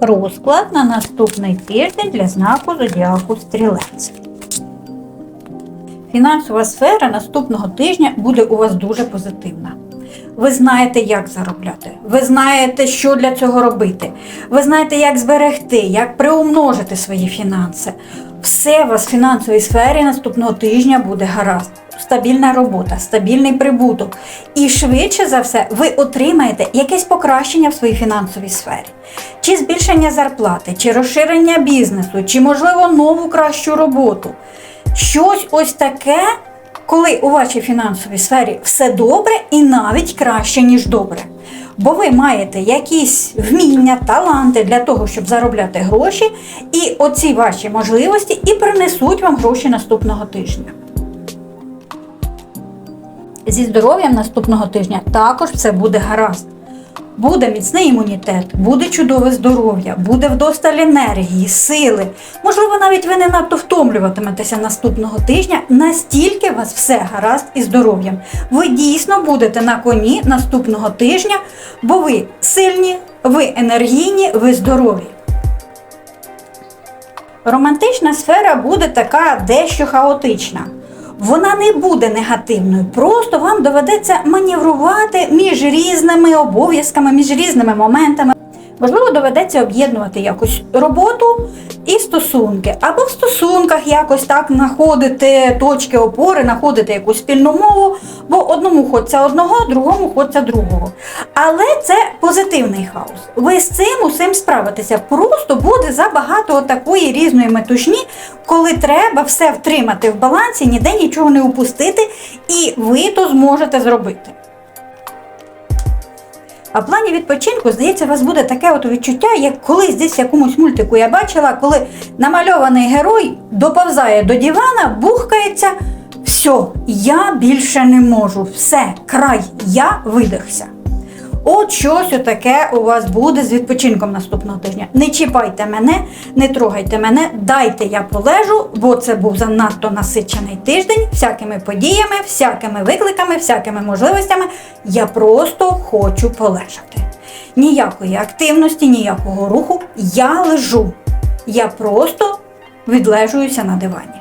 Розклад на наступний тиждень для знаку зодіаку Стрілець. Фінансова сфера наступного тижня буде у вас дуже позитивна. Ви знаєте, як заробляти, ви знаєте, що для цього робити. Ви знаєте, як зберегти, як приумножити свої фінанси. Все у вас в фінансовій сфері наступного тижня буде гаразд. Стабільна робота, стабільний прибуток. І швидше за все ви отримаєте якесь покращення в своїй фінансовій сфері. Чи збільшення зарплати, чи розширення бізнесу, чи, можливо, нову кращу роботу. Щось ось таке, коли у вашій фінансовій сфері все добре і навіть краще, ніж добре. Бо ви маєте якісь вміння, таланти для того, щоб заробляти гроші, і оці ваші можливості і принесуть вам гроші наступного тижня. Зі здоров'ям наступного тижня також все буде гаразд. Буде міцний імунітет, буде чудове здоров'я, буде вдосталь енергії, сили. Можливо, навіть ви не надто втомлюватиметеся наступного тижня, настільки вас все гаразд із здоров'ям. Ви дійсно будете на коні наступного тижня, бо ви сильні, ви енергійні, ви здорові. Романтична сфера буде така дещо хаотична. Вона не буде негативною, просто вам доведеться маневрувати між різними обов'язками, між різними моментами. Можливо, доведеться об'єднувати якось роботу і стосунки, або в стосунках якось так знаходити точки опори, знаходити якусь спільну мову, бо одному хочеться одного, другому хочеться другого. Але це позитивний хаос. Ви з цим усім справитеся. Просто буде забагато такої різної метушні, коли треба все втримати в балансі, ніде нічого не упустити, і ви то зможете зробити. А в плані відпочинку, здається, у вас буде таке от відчуття, як колись десь в якомусь мультику я бачила, коли намальований герой доповзає до дивана, бухкається. Все, я більше не можу. Все, край, я видихся. От щось отаке у вас буде з відпочинком наступного тижня. Не чіпайте мене, не трогайте мене, дайте я полежу, бо це був занадто насичений тиждень всякими подіями, всякими викликами, всякими можливостями. Я просто хочу полежати. Ніякої активності, ніякого руху. Я лежу. Я просто відлежуюся на дивані.